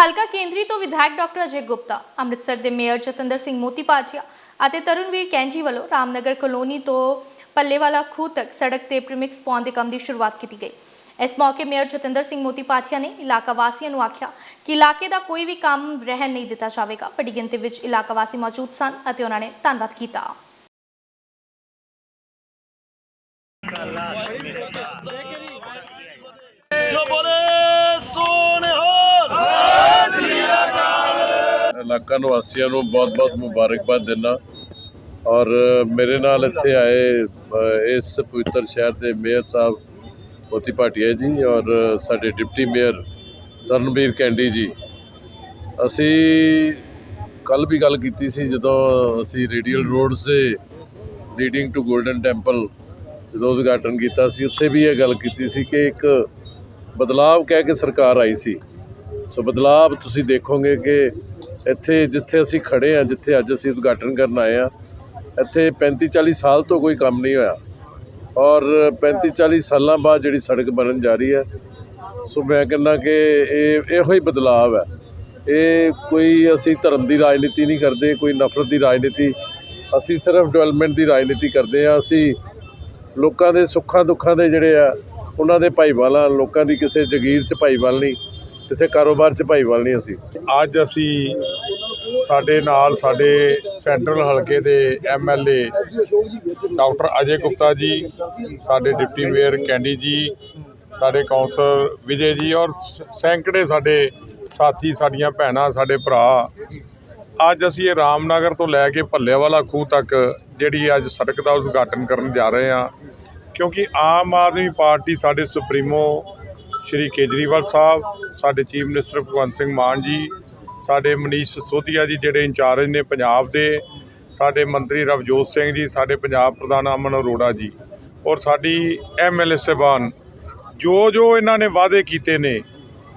ਹਲਕਾ ਕੇਂਦਰੀ ਤੋਂ ਵਿਧਾਇਕ ਡਾਕਟਰ ਅਜੇ ਗੁਪਤਾ, ਅੰਮ੍ਰਿਤਸਰ ਦੇ ਮੇਅਰ ਜਤਿੰਦਰ ਸਿੰਘ ਮੋਤੀ ਪਾਟਿਆ ਅਤੇ ਤਰੁਣਵੀਰ ਕੈਂਜੀ ਵੱਲੋਂ ਰਾਮਨਗਰ ਕਲੋਨੀ ਤੋਂ ਪੱਲੇਵਾਲਾ ਖੂਹ ਤੱਕ ਸੜਕ ਤੇ ਪ੍ਰੀਮਿਕਸ ਪਾਉਣ ਦੇ ਕੰਮ ਦੀ ਸ਼ੁਰੂਆਤ ਕੀਤੀ ਗਈ। ਇਸ ਮੌਕੇ ਮੇਅਰ ਜਤਿੰਦਰ ਸਿੰਘ ਮੋਤੀ ਪਾਟਿਆ ਨੇ ਇਲਾਕਾ ਵਾਸੀਆਂ ਨੂੰ ਆਖਿਆ ਕਿ ਇਲਾਕੇ ਦਾ ਕੋਈ ਵੀ ਕੰਮ ਰਹਿਣ ਨਹੀਂ ਦਿੱਤਾ ਜਾਵੇਗਾ। ਵੱਡੀ ਗਿਣਤੀ ਵਿੱਚ ਇਲਾਕਾ ਵਾਸੀ ਮੌਜੂਦ ਸਨ ਅਤੇ ਉਹਨਾਂ ਨੇ ਧੰਨਵਾਦ ਕੀਤਾ। ਜੋ ਬੋਲੇ ਇਲਾਕਾ ਨਿਵਾਸੀਆਂ ਨੂੰ ਬਹੁਤ-ਬਹੁਤ ਮੁਬਾਰਕਬਾਦ ਦਿੰਦਾ। ਔਰ ਮੇਰੇ ਨਾਲ ਇੱਥੇ ਆਏ ਇਸ ਪਵਿੱਤਰ ਸ਼ਹਿਰ ਦੇ ਮੇਅਰ ਸਾਹਿਬ ਮੋਤੀ ਭਾਟੀਆ ਜੀ ਔਰ ਸਾਡੇ ਡਿਪਟੀ ਮੇਅਰ ਤਰਨਵੀਰ ਕੈਂਡੀ ਜੀ। ਅਸੀਂ ਕੱਲ ਵੀ ਗੱਲ ਕੀਤੀ ਸੀ ਜਦੋਂ ਅਸੀਂ ਰੇਡੀਅਲ ਰੋਡ ਦੇ ਲੀਡਿੰਗ ਟੂ 골ਡਨ ਟੈਂਪਲ ਜਦੋਂ ਉਦਘਾਟਨ ਕੀਤਾ ਸੀ, ਉੱਥੇ ਵੀ ਇਹ ਗੱਲ ਕੀਤੀ ਸੀ ਕਿ ਇੱਕ ਬਦਲਾਵ ਕਹਿ ਕੇ ਸਰਕਾਰ ਆਈ ਸੀ। ਸੋ ਬਦਲਾਵ ਤੁਸੀਂ ਦੇਖੋਗੇ ਕਿ ਇੱਥੇ ਜਿੱਥੇ ਅਸੀਂ ਖੜੇ ਆ ਜਿੱਥੇ ਅੱਜ ਅਸੀਂ ਉਦਘਾਟਨ ਕਰਨ ਆਏ ਆ ਇੱਥੇ 35 40 ਸਾਲ ਤੋਂ ਕੋਈ ਕੰਮ ਨਹੀਂ ਹੋਇਆ। ਔਰ 35 40 ਸਾਲਾਂ ਬਾਅਦ ਜਿਹੜੀ ਸੜਕ ਬਣਨ ਜਾ ਰਹੀ ਹੈ, ਸੋ ਮੈਂ ਕਹਿੰਦਾ ਕਿ ਇਹ ਇਹੋ ਹੀ ਬਦਲਾਵ ਹੈ। ਇਹ ਕੋਈ ਅਸੀਂ ਧਰਮ ਦੀ ਰਾਜਨੀਤੀ ਨਹੀਂ ਕਰਦੇ, ਕੋਈ ਨਫ਼ਰਤ ਦੀ ਰਾਜਨੀਤੀ। ਅਸੀਂ ਸਿਰਫ ਡਿਵੈਲਪਮੈਂਟ ਦੀ ਰਾਜਨੀਤੀ ਕਰਦੇ ਆ ਅਸੀਂ ਲੋਕਾਂ ਦੇ ਸੁੱਖਾਂ ਦੁੱਖਾਂ ਦੇ ਜਿਹੜੇ ਆ, ਉਹਨਾਂ ਦੇ ਭਾਈਵਾਲਾਂ, ਲੋਕਾਂ ਦੀ ਕਿਸੇ ਜਗੀਰ 'ਚ ਭਾਈਵਾਲ ਨਹੀਂ। ਕਿਸੇ ਕਾਰੋਬਾਰ 'ਚ ਭਾਈਵਾਲ ਨਹੀਂ ਅਸੀਂ। ਅੱਜ ਅਸੀਂ ਸਾਡੇ ਨਾਲ ਸਾਡੇ ਸੈਂਟਰਲ ਹਲਕੇ ਦੇ ਐਮਐਲਏ ਡਾਕਟਰ ਅਜੇ ਗੁਪਤਾ ਜੀ, ਸਾਡੇ ਡਿਪਟੀ ਮੇਅਰ ਕੈਂਡੀ ਜੀ, ਸਾਡੇ ਕਾਉਂਸਲਰ ਵਿਜੇ ਜੀ ਔਰ ਸੈਂਕੜੇ ਸਾਡੇ ਸਾਥੀ, ਸਾਡੀਆਂ ਭੈਣਾਂ, ਸਾਡੇ ਭਰਾ। ਅੱਜ ਅਸੀਂ ਇਹ ਰਾਮਨਗਰ ਤੋਂ ਲੈ ਕੇ ਭੱਲੇਵਾਲਾ ਖੂਹ ਤੱਕ ਜਿਹੜੀ ਅੱਜ ਸੜਕ ਦਾ ਉਦਘਾਟਨ ਕਰਨ ਜਾ ਰਹੇ ਹਾਂ। ਕਿਉਂਕਿ ਆਮ ਆਦਮੀ ਪਾਰਟੀ ਸਾਡੇ ਸੁਪਰੀਮੋ ਸ਼੍ਰੀ ਕੇਜਰੀਵਾਲ ਸਾਹਿਬ, ਸਾਡੇ ਚੀਫ ਮਿਨਿਸਟਰ ਭਗਵੰਤ ਸਿੰਘ ਮਾਨ ਜੀ, ਸਾਡੇ ਮਨੀਸ਼ ਸਿਸੋਦੀਆ ਜੀ ਜਿਹੜੇ ਇੰਚਾਰਜ ਨੇ ਪੰਜਾਬ ਦੇ, ਸਾਡੇ ਮੰਤਰੀ ਰਵਜੋਤ ਸਿੰਘ ਜੀ, ਸਾਡੇ ਪੰਜਾਬ ਪ੍ਰਧਾਨ ਅਮਨ ਅਰੋੜਾ ਜੀ ਔਰ ਸਾਡੀ ਐਮਐਲਏ ਸਾਹਿਬਾਨ, ਜੋ ਜੋ ਇਹਨਾਂ ਨੇ ਵਾਅਦੇ ਕੀਤੇ ਨੇ,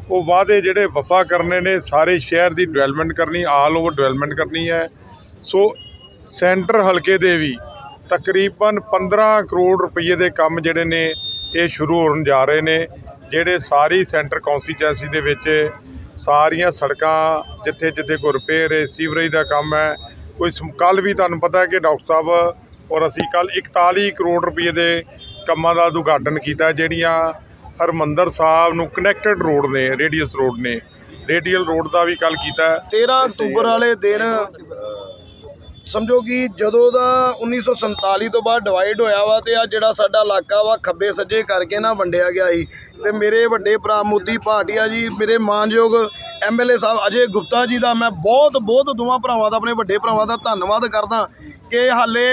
ਉਹ ਵਾਅਦੇ ਜਿਹੜੇ ਵਫਾ ਕਰਨੇ ਨੇ, ਸਾਰੇ ਸ਼ਹਿਰ ਦੀ ਡਿਵੈਲਪਮੈਂਟ ਕਰਨੀ, ਆਲ ਓਵਰ ਡਿਵੈਲਪਮੈਂਟ ਕਰਨੀ ਹੈ। ਸੋ ਸੈਂਟਰ ਹਲਕੇ ਦੇ ਵੀ ਤਕਰੀਬਨ 15 ਕਰੋੜ ਰੁਪਏ ਦੇ ਕੰਮ ਜਿਹੜੇ ਨੇ, ਇਹ ਸ਼ੁਰੂ ਹੋਣ ਜਾ ਰਹੇ ਨੇ। ਜਿਹੜੇ ਸਾਰੀ ਸੈਂਟਰ ਕੌਂਸਟੀਚੁਐਂਸੀ ਦੇ ਵਿੱਚ ਸਾਰੀਆਂ ਸੜਕਾਂ ਜਿੱਥੇ ਜਿੱਥੇ ਕੋਈ ਰਿਪੇਅਰ ਹੈ ਸੀਵਰੇਜ ਦਾ ਕੰਮ ਹੈ ਕੋਈ ਕੱਲ ਵੀ ਤੁਹਾਨੂੰ ਪਤਾ ਹੈ ਕਿ ਡਾਕਟਰ ਸਾਹਿਬ ਔਰ ਅਸੀਂ ਕੱਲ 41 ਕਰੋੜ ਰੁਪਏ ਦੇ ਕੰਮਾਂ ਦਾ ਉਦਘਾਟਨ ਕੀਤਾ ਜਿਹੜੀਆਂ ਹਰਮੰਦਰ ਸਾਹਿਬ ਨੂੰ ਕਨੈਕਟਡ ਰੋਡ ਨੇ ਰੇਡੀਅਸ ਰੋਡ ਨੇ ਰੇਡੀਅਲ ਰੋਡ ਦਾ ਵੀ ਕੱਲ ਕੀਤਾ ਹੈ। 13 ਅਕਤੂਬਰ ਵਾਲੇ ਦਿਨ ਸਮਝੋ ਕਿ ਜਦੋਂ ਦਾ 1947 ਤੋਂ ਬਾਅਦ ਡਿਵਾਈਡ ਹੋਇਆ ਵਾ ਤੇ ਆ ਜਿਹੜਾ ਸਾਡਾ ਇਲਾਕਾ ਵਾ ਖੱਬੇ ਸੱਜੇ ਕਰਕੇ ਨਾ ਵੰਡਿਆ ਗਿਆ ਸੀ। ਤੇ ਮੇਰੇ ਵੱਡੇ ਭਰਾ ਮੋਦੀ ਭਾਟੀਆ ਜੀ, ਮੇਰੇ ਮਾਨਯੋਗ ਐਮਐਲਏ ਸਾਹਿਬ ਅਜੇ ਗੁਪਤਾ ਜੀ ਦਾ ਮੈਂ ਬਹੁਤ ਬਹੁਤ ਦੋਵਾਂ ਭਰਾਵਾਂ ਦਾ, ਆਪਣੇ ਵੱਡੇ ਭਰਾਵਾਂ ਦਾ ਧੰਨਵਾਦ ਕਰਦਾ ਕਿ ਹਾਲੇ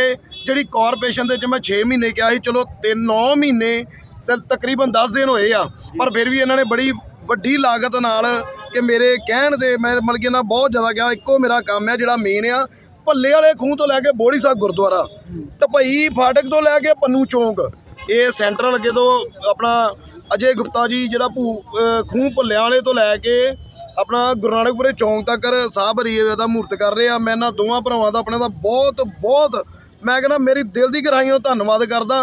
ਜਿਹੜੀ ਕਾਰਪੋਰੇਸ਼ਨ ਦੇ ਵਿੱਚ ਮੈਂ 6 ਮਹੀਨੇ ਕਿਹਾ ਸੀ, ਚਲੋ 3 9 ਮਹੀਨੇ ਤੇ ਤਕਰੀਬਨ 10 ਦਿਨ ਹੋਏ ਆ, ਪਰ ਫਿਰ ਵੀ ਇਹਨਾਂ ਨੇ ਬੜੀ ਵੱਡੀ ਲਾਗਤ ਨਾਲ ਕਿ ਮੇਰੇ ਕਹਿਣ ਦੇ ਮੈਂ ਮਤਲਬ ਕਿ ਇਹਨਾਂ ਬਹੁਤ ਜ਼ਿਆਦਾ ਕਿਹਾ, ਇੱਕੋ ਮੇਰਾ ਕੰਮ ਹੈ ਜਿਹੜਾ ਮੇਨ ਆ ਭੱਲੇ ਵਾਲੇ ਖੂਹ ਤੋਂ ਲੈ ਕੇ ਬੋੜੀ ਸਾਹਿਬ ਗੁਰਦੁਆਰਾ ਤੇ ਭਈ ਫਾਟਕ ਤੋਂ ਲੈ ਕੇ ਪੰਨੂ ਚੌਂਕ, ਇਹ ਸੈਂਟਰਲ ਅੱਗੇ ਤੋਂ ਆਪਣਾ ਅਜੇ ਗੁਪਤਾ ਜੀ ਜਿਹੜਾ ਭੂ ਖੂਹ ਭੱਲਿਆਂ ਵਾਲੇ ਤੋਂ ਲੈ ਕੇ ਆਪਣਾ ਗੁਰੂ ਨਾਨਕਪੁਰੇ ਚੌਂਕ ਤੱਕ ਸਾਹਿਬ ਏਰੀਏ ਦਾ ਮੂਰਤ ਕਰ ਰਹੇ ਆ। ਮੈਂ ਇਹਨਾਂ ਦੋਵਾਂ ਭਰਾਵਾਂ ਦਾ, ਆਪਣੇ ਦਾ ਬਹੁਤ ਬਹੁਤ ਮੈਂ ਕਹਿੰਦਾ ਮੇਰੀ ਦਿਲ ਦੀ ਗਹਿਰਾਈਆਂ ਧੰਨਵਾਦ ਕਰਦਾ।